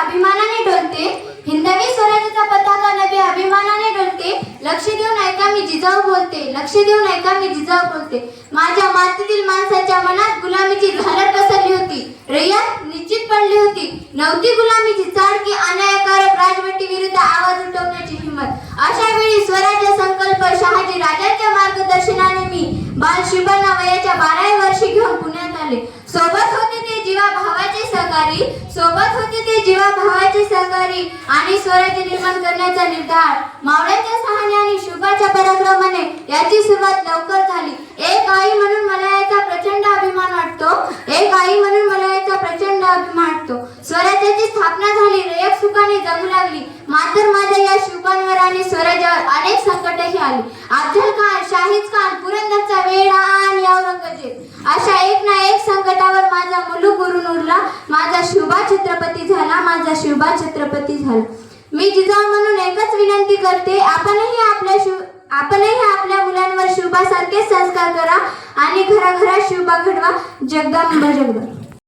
अभिमानाने डोलते हिंदवी स्वराज्याचा पताका नभे अभिमानाने डोलते लक्ष देऊन ऐका मी जिजाऊ बोलते. लक्ष देऊन ऐका मी जिजाऊ बोलते. माझ्या मातीतील माणसाच्या मनात गुलामीची झालर पसरली होती. रय्यत निश्चित पडली होती. नव्हती गुलामीची चाडकी अन्यायकारक राजवटी विरुद्ध आवाज उठवण्याची हिंमत. अशा वेळी स्वराज्य संकल्प शहाजी राजांच्या मार्गदर्शनाने मी बाल शिवण्णा वयाच्या बाराव्या वर्षी घेऊन पुण्यात आले. सोबत जीवा भावाचे सहकारी सोबत होते ते जीवा भावाचे सहकारी आणि स्वराज्य निर्माण करण्याचा निर्धार मावळ्याच्या सहाने आणि शुभाच्या पराक्रमाने याची सुरुवात लवकर झाली. एक आई म्हणून मला याचा प्रचंड अभिमान वाटतो. एक आई म्हणून मला याचा प्रचंड अभिमान वाटतो. स्वराज्याची स्थापना झाली रयत सुखाने जगू लागली. मात्र माझ्या या शुभांवर आणि स्वराज्यावर अनेक संकटही आली. अफजल खान शाहिद खान पुरंदरचा वेळा आणि औरंगजेब अशा एक ना एक संकटावर माझा मुलूक उरून उरला माझा शुभा छत्रपती झाला माझा शुभा छत्रपती झाला. मी जिजाऊ म्हणून एकच विनंती करते आपणही आपल्या शिव आपणही आपल्या मुलांवर शुभासारखे संस्कार करा आणि घराघरात शिवबा घडवा जगदंब जगदंब.